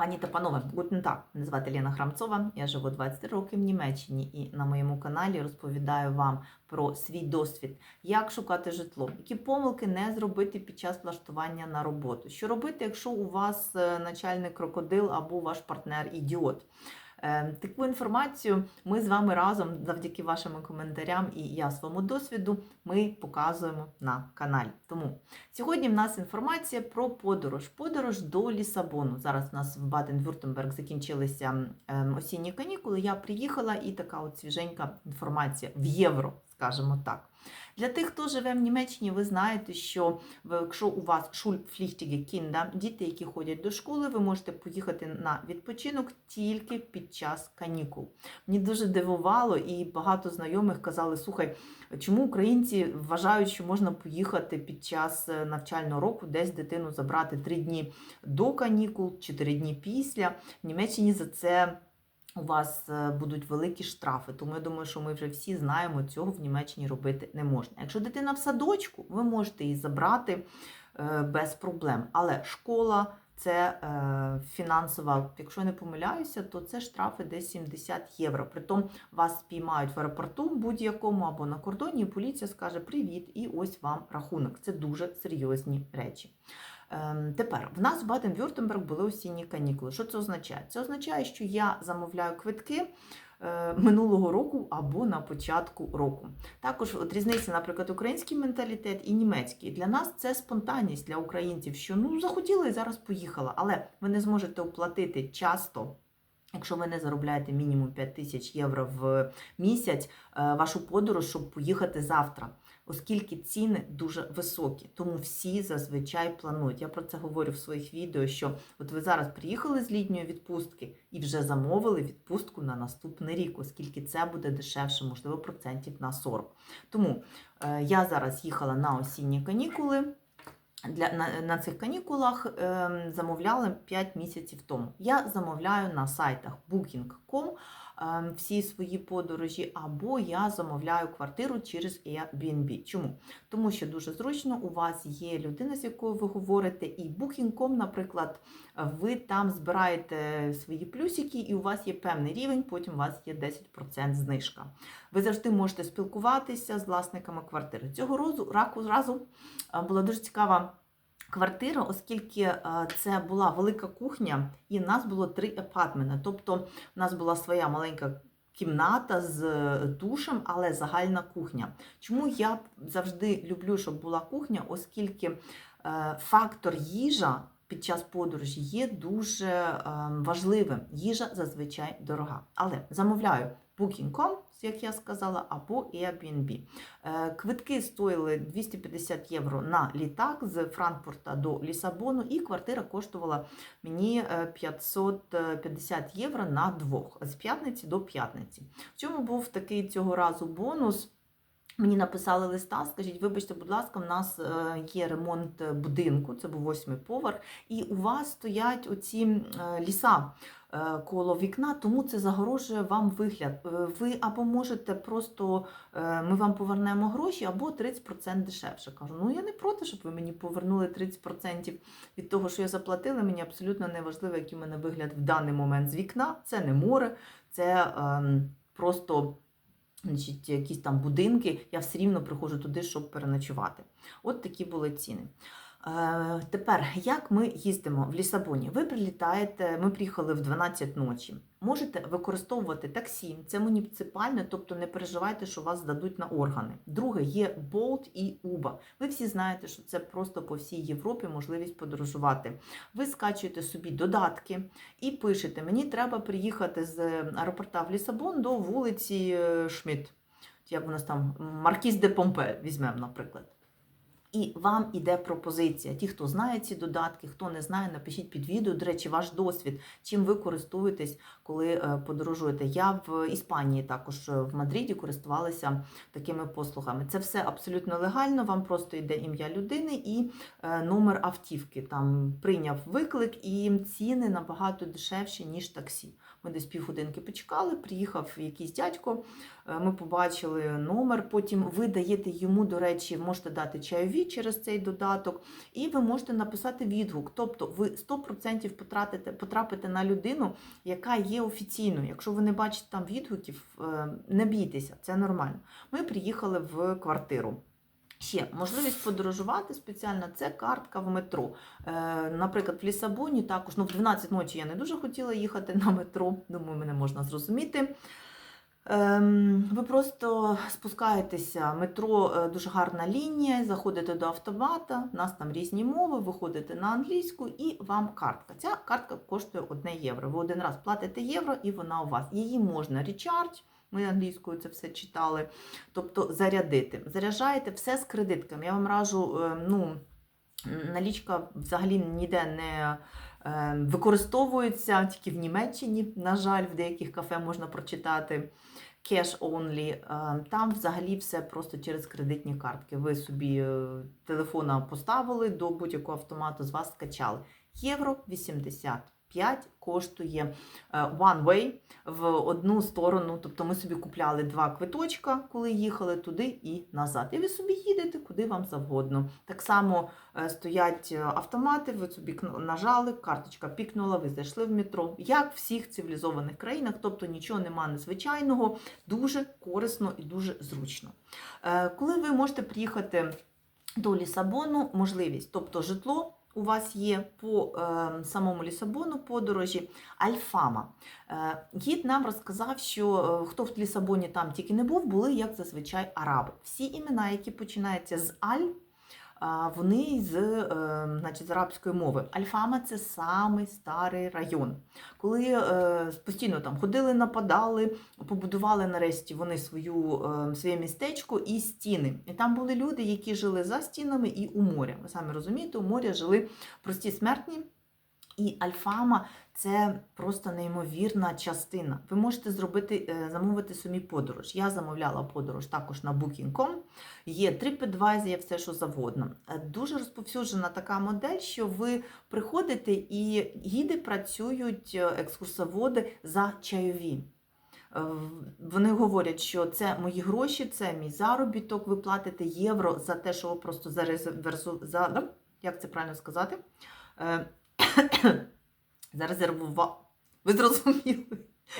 Пані та панове, гутен так, мене звати Ліна Храмцова. Я живу 23 роки в Німеччині і на моєму каналі розповідаю вам про свій досвід, як шукати житло, які помилки не зробити під час влаштування на роботу. Що робити, якщо у вас е, начальник крокодил або ваш партнер ідіот. Е, Таку інформацію ми з вами разом, завдяки вашим коментарям і я своєму досвіду, ми показуємо на каналі. Тому сьогодні в нас інформація про подорож. Подорож до Лісабону. Зараз у нас в Баден-Вюртемберг закінчилися ем, осінні канікули. Я приїхала і така от свіженька інформація в євро, скажімо так. Для тих, хто живе в Німеччині, ви знаєте, що якщо у вас шульпфліхтігі кінда, діти, які ходять до школи, ви можете поїхати на відпочинок тільки під час канікул. Мені дуже дивувало, і багато знайомих казали: слухай, чому українці вважають, що можна поїхати під час е, навчального року, десь дитину забрати три дні до канікул, чотири дні після. В Німеччині за це. У вас е, будуть великі штрафи, тому я думаю, що ми вже всі знаємо, цього в Німеччині робити не можна. Якщо дитина в садочку, ви можете її забрати е, без проблем. Але школа це е, фінансова, якщо я не помиляюся, то це штрафи десь 70 євро. Притом вас спіймають в аеропорту будь-якому або на кордоні, і поліція скаже Привіт, і ось вам рахунок. Це дуже серйозні речі. Ем, Тепер в нас в Баден-Вюртемберг були осінні канікули. Що це означає? Це означає, що я замовляю квитки е, минулого року або на початку року. Також от різниця, наприклад, український менталітет і німецький. Для нас це спонтанність для українців, що ну захотіла і зараз поїхала, але ви не зможете оплатити часто. Якщо ви не заробляєте мінімум 5 тисяч євро в місяць, е, вашу подорож, щоб поїхати завтра, оскільки ціни дуже високі, тому всі зазвичай планують. Я про це говорю в своїх відео. Що от ви зараз приїхали з літньої відпустки і вже замовили відпустку на наступний рік, оскільки це буде дешевше, можливо, процентів на 40. Тому е, я зараз їхала на осінні канікули. Для, на, на цих канікулах е, замовляли 5 місяців тому. Я замовляю на сайтах Booking.com всі свої подорожі, або я замовляю квартиру через Airbnb. Чому? Тому що дуже зручно, у вас є людина, з якою ви говорите, і Booking.com, наприклад, ви там збираєте свої плюсики, і у вас є певний рівень, потім у вас є 10% знижка. Ви завжди можете спілкуватися з власниками квартири. Цього разу, разу е, була дуже цікава квартира, оскільки е, це була велика кухня, і в нас було три апартмени. Тобто, в нас була своя маленька. Кімната з е, душем, але загальна кухня. Чому я завжди люблю, щоб була кухня, оскільки е, фактор їжа під час подорожі є дуже е, важливим. Їжа зазвичай дорога. Але замовляю Booking.com, як я сказала, або Airbnb. Е, Квитки стоїли 250 євро на літак з Франкфурта до Лісабону, і квартира коштувала мені е, 550 євро на двох з п'ятниці до п'ятниці. В чому був такий цього разу бонус? Мені написали листа, скажіть, вибачте, будь ласка, в нас е, є ремонт будинку, це був восьмий поверх, і у вас стоять оці е, ліса е, коло вікна, тому це загрожує вам вигляд. Ви або можете просто ми вам повернемо гроші, або 30% дешевше. Кажу, ну я не проти, щоб ви мені повернули 30% від того, що я заплатила. Мені абсолютно не важливо, який у мене вигляд в даний момент з вікна. Це не море, це ем, просто значить, якісь там будинки, я все рівно приходжу туди, щоб переночувати. От такі були ціни. Е, тепер, як ми їздимо в Лісабоні? Ви прилітаєте, ми приїхали в 12 ночі. Можете використовувати таксі, це муніципальне, тобто не переживайте, що вас здадуть на органи. Друге, є Bolt і Uber. Ви всі знаєте, що це просто по всій Європі можливість подорожувати. Ви скачуєте собі додатки і пишете: мені треба приїхати з аеропорта в Лісабон до вулиці е, Шмідт. Як у нас там Маркіз де Помпе візьмемо, наприклад. І вам іде пропозиція. Ті, хто знає ці додатки, хто не знає, напишіть під відео. До речі, ваш досвід, чим ви користуєтесь, коли е, подорожуєте. Я в Іспанії також е, в Мадриді користувалася такими послугами. Це все абсолютно легально. Вам просто йде ім'я людини і е, номер автівки. Там прийняв виклик, і ціни набагато дешевші, ніж таксі. Ми десь півгодинки почекали, приїхав якийсь дядько, е, ми побачили номер. Потім ви даєте йому, до речі, можете дати чайові через цей додаток, і ви можете написати відгук. Тобто ви 100% потратите, потрапите на людину, яка є офіційною. Якщо ви не бачите там відгуків, е, не бійтеся, це нормально. Ми приїхали в квартиру. Ще можливість подорожувати спеціально це картка в метро. Е, наприклад, в Лісабоні також ну, в 12 ночі я не дуже хотіла їхати на метро, думаю, мене можна зрозуміти. Ем, ви просто спускаєтеся, метро е, дуже гарна лінія, заходите до автомата, у нас там різні мови, виходите на англійську і вам картка. Ця картка коштує 1 євро. Ви один раз платите євро і вона у вас. Її можна речардж, ми англійською це все читали, тобто зарядити. Заряджаєте все з кредитками. Я вам раджу, е, ну, налічка взагалі ніде не е, використовується, тільки в Німеччині, на жаль, в деяких кафе можна прочитати cash only. Е, Там взагалі все просто через кредитні картки. Ви собі телефона поставили до будь-якого автомату, з вас скачали. Євро 85 коштує е, one way в одну сторону. Тобто ми собі купляли два квиточка, коли їхали туди і назад. І ви собі їдете куди вам завгодно. Так само е, стоять е, автомати, ви собі нажали, карточка пікнула, ви зайшли в метро. Як в всіх цивілізованих країнах, тобто нічого нема незвичайного, дуже корисно і дуже зручно. Коли ви можете приїхати до Лісабону, можливість, тобто житло. У вас є по е, самому Лісабону подорожі Альфама. Е, гід нам розказав, що е, хто в Лісабоні там тільки не був, були як зазвичай араби. Всі імена, які починаються з Аль, вони з, е, значить, з арабської мови. Альфама це самий старий район. Коли е, постійно там ходили, нападали, побудували нарешті вони свою, е, своє містечко і стіни. І там були люди, які жили за стінами і у моря. Ви самі розумієте, у моря жили прості смертні. І Альфама це просто неймовірна частина. Ви можете зробити, е, замовити собі подорож. Я замовляла подорож також на Booking.com. Є TripAdvisor, є все, що завгодно. Е, Дуже розповсюджена така модель, що ви приходите і гіди працюють, е, екскурсоводи за чайові. Вони говорять, що це мої гроші, це мій заробіток. Ви платите євро за те, що ви просто зарезерву... за... як це правильно сказати? Зарезервував. Ви зрозуміли?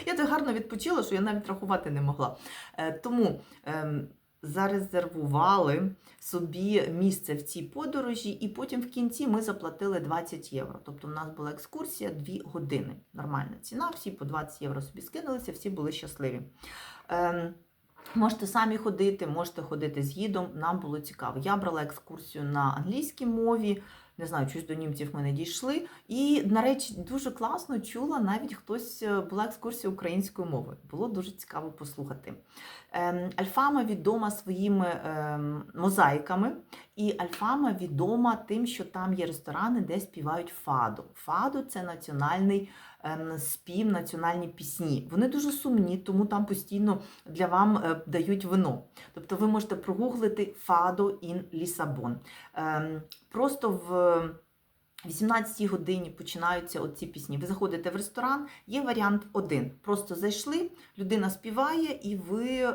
Я так гарно відпочила, що я навіть рахувати не могла. Е, Тому ем, зарезервували собі місце в цій подорожі, і потім в кінці ми заплатили 20 євро. Тобто у нас була екскурсія 2 години. Нормальна ціна, всі по 20 євро собі скинулися, всі були щасливі. Ем, Можете самі ходити, можете ходити з гідом. Нам було цікаво. Я брала екскурсію на англійській мові. Не знаю, щось до німців ми не дійшли. І, на речі, дуже класно чула, навіть хтось е, була екскурсія українською мовою. Було дуже цікаво послухати. Ем, Альфама відома своїми ем, мозаїками, і Альфама відома тим, що там є ресторани, де співають фаду. Фаду це національний спів, національні пісні. Вони дуже сумні, тому там постійно для вам е, дають вино. Тобто ви можете прогуглити Фадо ін Лісабон. Ем, Просто в 18 годині починаються оці пісні. Ви заходите в ресторан, є варіант один. Просто зайшли, людина співає, і ви е,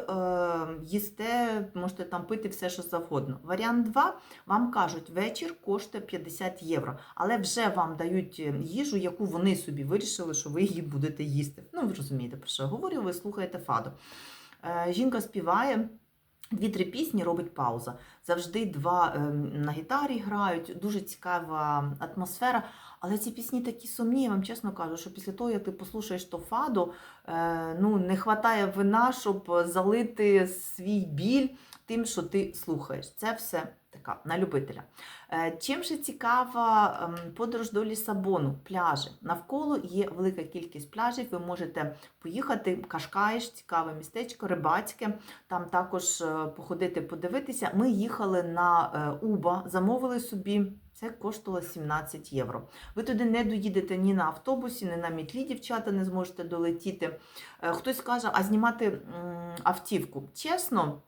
їсте, можете там пити все, що завгодно. Варіант 2, вам кажуть, вечір коштує 50 євро, але вже вам дають е, їжу, яку вони собі вирішили, що ви її будете їсти. Ну, ви розумієте, про що я говорю, ви слухаєте фаду. Е, жінка співає. Дві-три пісні робить пауза. Завжди два е, на гітарі грають, дуже цікава атмосфера. Але ці пісні такі сумні, я вам чесно кажу, що після того, як ти послухаєш то фаду, е, ну, не вистачає вина, щоб залити свій біль тим, що ти слухаєш. Це все така на любителя. Е, Чим же цікава ем, подорож до Лісабону? Пляжі. Навколо є велика кількість пляжів. Ви можете поїхати, Кашкаєш, цікаве містечко, рибацьке. Там також е, походити, подивитися. Ми їхали на е, Уба, замовили собі. Це коштувало 17 євро. Ви туди не доїдете ні на автобусі, ні на мітлі, дівчата, не зможете долетіти. Хтось каже, а знімати автівку. Чесно,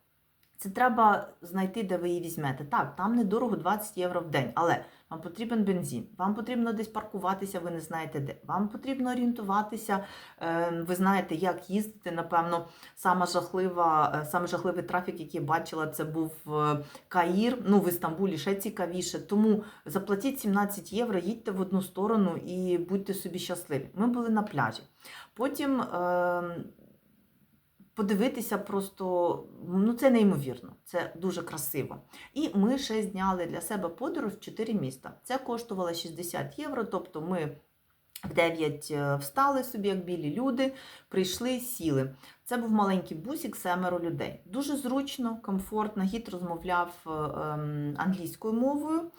Це треба знайти, де ви її візьмете. Так, там недорого 20 євро в день, але вам потрібен бензин, вам потрібно десь паркуватися, ви не знаєте де. Вам потрібно орієнтуватися, е, ви знаєте, як їздити. Напевно, саме жахлива, е, саме жахливий трафік, який я бачила, це був е, Каїр. Ну, в Істамбулі ще цікавіше. Тому заплатіть 17 євро, їдьте в одну сторону і будьте собі щасливі. Ми були на пляжі. Потім. Е, подивитися просто ну це неймовірно, це дуже красиво. І ми ще зняли для себе подорож в 4 міста. Це коштувало 60 євро. Тобто ми в 9 встали собі, як білі люди, прийшли, сіли. Це був маленький бусик, семеро людей. Дуже зручно, комфортно. Гід розмовляв е, ем, англійською мовою.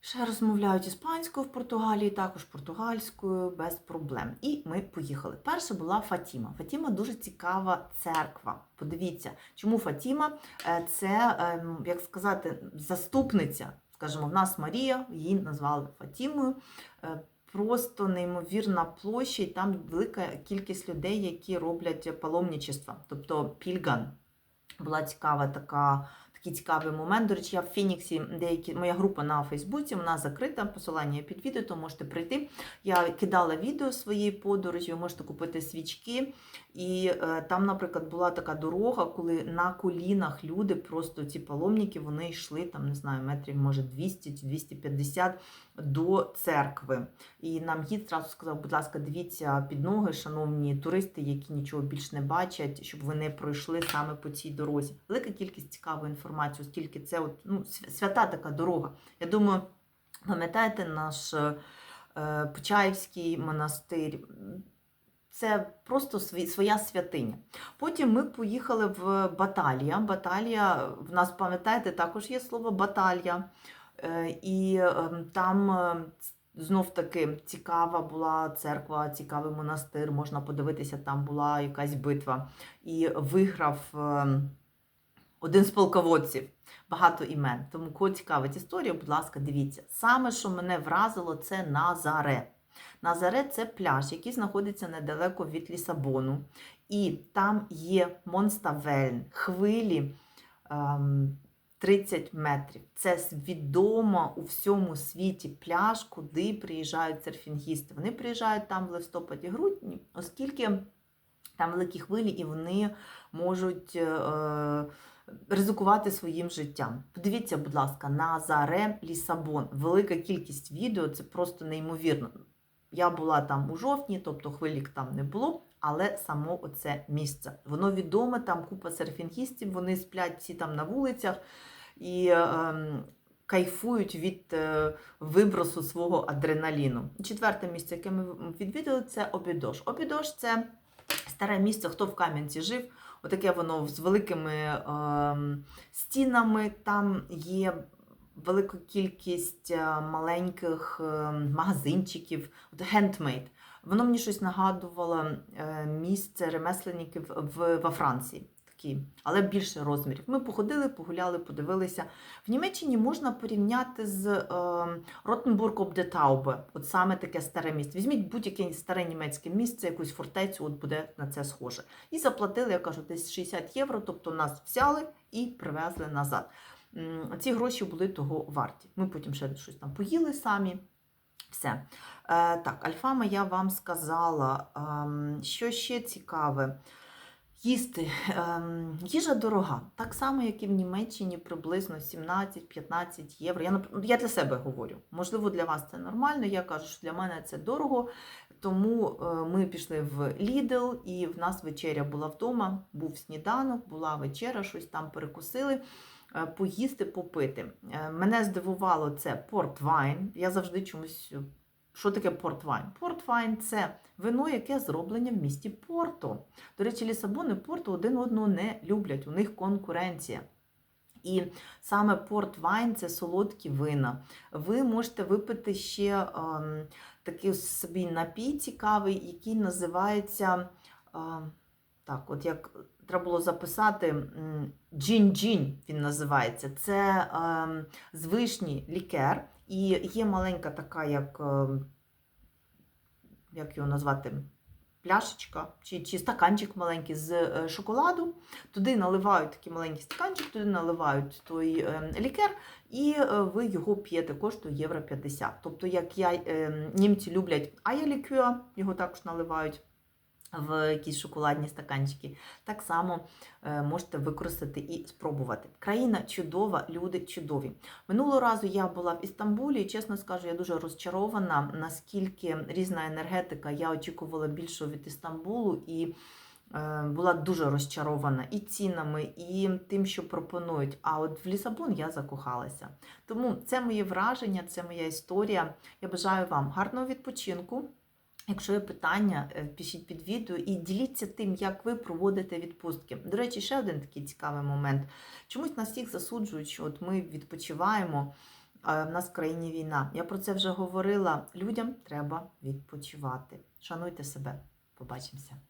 Ще розмовляють іспанською в Португалії, також португальською, без проблем. І ми поїхали. Перша була Фатіма. Фатіма дуже цікава церква. Подивіться, чому Фатіма Е, це, ем, як сказати, заступниця. Скажімо, в нас Марія, її назвали Фатімою. Е, Просто неймовірна площа, і там велика кількість людей, які роблять паломничество, тобто пільган. Була цікава така такий цікавий момент. До речі, я в Фініксі, деякі моя група на Фейсбуці, вона закрита, посилання під відео, то можете прийти. Я кидала відео своєї подорожі, ви можете купити свічки. І е, там, наприклад, була така дорога, коли на колінах люди, просто ці паломники, вони йшли там, не знаю, метрів, може 200 чи 250 до церкви. І нам гід зразу сказав, будь ласка, дивіться під ноги, шановні туристи, які нічого більш не бачать, щоб ви не пройшли саме по цій дорозі. Велика кількість цікавої інформації, оскільки це от, ну, свята така дорога. Я думаю, пам'ятаєте наш е, Почаївський монастир. Це просто своя святиня. Потім ми поїхали в Баталія. Баталія, в нас, пам'ятаєте, також є слово баталія. Е, І е, там е, знов таки цікава була церква, цікавий монастир. Можна подивитися, там була якась битва. І виграв е, один з полководців. Багато імен. Тому кого цікавить історія, будь ласка, дивіться. Саме, що мене вразило, це Назаре. Назаре це пляж, який знаходиться недалеко від Лісабону. І там є Монставельн, хвилі ем, 30 метрів. Це відомо у всьому світі пляж, куди приїжджають серфінгісти. Вони приїжджають там в листопаді-грудні, оскільки там великі хвилі і вони можуть. Е, Ризикувати своїм життям. Подивіться, будь ласка, Назаре Лісабон. Велика кількість відео, це просто неймовірно. Я була там у жовтні, тобто хвилік там не було, але само оце місце. Воно відоме, там купа серфінгістів, вони сплять всі там на вулицях і е, кайфують від е, вибросу свого адреналіну. Четверте місце, яке ми відвідали, це Обідош. Обідош це старе місце, хто в Кам'янці жив. Отаке воно з великими е, стінами. Там є велика кількість е, маленьких е, магазинчиків, от handmade. Воно мені щось нагадувало е, місце ремесленників в, во Франції. Такі, але більше розмірів. Ми походили, погуляли, подивилися. В Німеччині можна порівняти з е, Ротенбург об де Таубе, от саме таке старе місце. Візьміть будь-яке старе німецьке місце, якусь фортецю, от буде на це схоже. І заплатили, я кажу, десь 60 євро, тобто нас взяли і привезли назад. Ці гроші були того варті. Ми потім ще щось там поїли самі. Все. Е, так, Альфама я вам сказала. Ем, що ще цікаве? Їсти. Ем, їжа дорога. Так само, як і в Німеччині, приблизно 17-15 євро. Я, я для себе говорю. Можливо, для вас це нормально. Я кажу, що для мене це дорого. Тому е, ми пішли в Lidl, і в нас вечеря була вдома. Був сніданок, була вечеря, щось там перекусили. е, Поїсти, попити. Е, Мене здивувало це портвайн. Я завжди чомусь. Е, Що таке портвайн? Портвайн це вино, яке зроблене в місті Порто. До речі, Лісабон і Порто один одного не люблять, у них конкуренція. І саме порт-вайн це солодкі вина. Ви можете випити ще ем, такий собі напій цікавий, який називається. ем, так, от як треба було записати джін-джін, він називається. Це ем, з вишні лікер, і є маленька така, як, ем, як його назвати, пляшечка чи, чи стаканчик маленький з е, шоколаду. Туди наливають такий маленький стаканчик, туди наливають той е, лікер, і е, ви його п'єте, коштує євро 50. Тобто, як я, е, німці люблять аялікюа, його також наливають в якісь шоколадні стаканчики. Так само е, можете використати і спробувати. Країна чудова, люди чудові. Минулого разу я була в Істамбулі, і чесно скажу, я дуже розчарована, наскільки різна енергетика. Я очікувала більшого від Істамбулу і е, була дуже розчарована і цінами, і тим, що пропонують. А от в Лісабон я закохалася. Тому це моє враження, це моя історія. Я бажаю вам гарного відпочинку. Якщо є питання, е, пишіть під відео і діліться тим, як ви проводите відпустки. До речі, ще один такий цікавий момент. Чомусь нас всіх засуджують, що от ми відпочиваємо, а в нас в країні війна. Я про це вже говорила. Людям треба відпочивати. Шануйте себе. Побачимося.